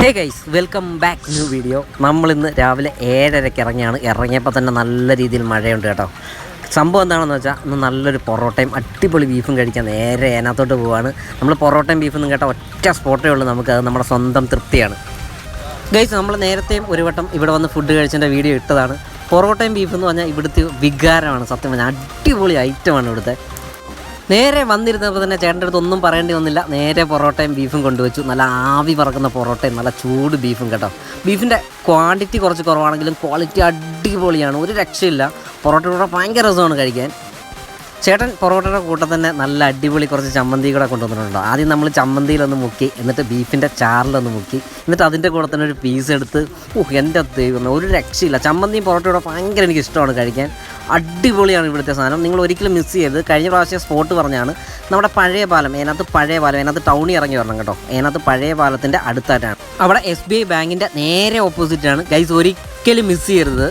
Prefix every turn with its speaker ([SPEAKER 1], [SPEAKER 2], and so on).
[SPEAKER 1] Hey guys welcome back new video നമ്മളിന്ന് രാവിലെ ഏഴരയ്ക്ക് ഇറങ്ങിയാണ്. ഇറങ്ങിയപ്പോൾ തന്നെ നല്ല രീതിയിൽ മഴയുണ്ട് കേട്ടോ. സംഭവം എന്താണെന്ന് വെച്ചാൽ ഇന്ന് നല്ലൊരു പൊറോട്ടയും അടിപൊളി ബീഫും കഴിക്കാൻ നേരെ അതിനകത്തോട്ട് പോവാണ്. നമ്മൾ പൊറോട്ടയും ബീഫും കേട്ടോ ഒറ്റ സ്പോട്ടേ ഉള്ളൂ. നമുക്ക് അത് നമ്മുടെ സ്വന്തം തൃപ്തിയാണ്. ഗൈസ് നമ്മൾ നേരത്തെയും ഒരു വട്ടം ഇവിടെ വന്ന് ഫുഡ് കഴിച്ചതിന്റെ വീഡിയോ ഇട്ടതാണ്. പൊറോട്ടയും ബീഫ് എന്ന് പറഞ്ഞാൽ ഇവിടുത്തെ വികാരമാണ് സത്യം പറഞ്ഞാൽ അടിപൊളി ഐറ്റമാണ് ഇവിടുത്തെ. നേരെ വന്നിരുന്നപ്പോൾ തന്നെ ചേട്ടന്റെ അടുത്ത് ഒന്നും പറയേണ്ടി വന്നില്ല. നേരെ പൊറോട്ടയും ബീഫും കൊണ്ടുവച്ചു. നല്ല ആവി പറക്കുന്ന പൊറോട്ടയും നല്ല ചൂട് ബീഫും കേട്ടോ. ബീഫിന്റെ ക്വാണ്ടിറ്റി കുറച്ച് കുറവാണെങ്കിലും ക്വാളിറ്റി അടിപൊളിയാണ്. ഒരു രക്ഷയില്ല. പൊറോട്ടയുടെ ഭയങ്കര രസമാണ് കഴിക്കാൻ. ചേട്ടൻ പൊറോട്ടയുടെ കൂട്ടം തന്നെ നല്ല അടിപൊളി കുറച്ച് ചമ്മന്തി കൂടെ കൊണ്ടുവന്നിട്ടുണ്ടോ? ആദ്യം നമ്മൾ ചമ്മന്തിയിലൊന്ന് മുക്കി എന്നിട്ട് ബീഫിന്റെ ചാറിലൊന്ന് മുക്കി എന്നിട്ട് അതിന്റെ കൂടെ തന്നെ ഒരു പീസ് എടുത്ത് ഓഹ് എന്റെ ദൈവം ഒരു രക്ഷയില്ല. ചമ്മന്തിയും പൊറോട്ടയുടെ ഭയങ്കര എനിക്ക് ഇഷ്ടമാണ് കഴിക്കാൻ. അടിപൊളിയാണ് ഇവിടുത്തെ സാധനം. നിങ്ങൾ ഒരിക്കലും മിസ് ചെയ്യരുത്. കഴിഞ്ഞ പ്രാവശ്യം സ്പോട്ട് പറഞ്ഞാണ് നമ്മുടെ പഴയ പാലം അതിനകത്ത് പഴയ പാലം അതിനകത്ത് ടൗണിൽ ഇറങ്ങി വരണം കേട്ടോ. അതിനകത്ത് പഴയ പാലത്തിന്റെ അടുത്തായിട്ടാണ്. അവിടെ എസ് ബി ഐ ബാങ്കിന്റെ നേരെ ഓപ്പോസിറ്റാണ് ഗൈസ് ഒരിക്കലും മിസ് ചെയ്യരുത്.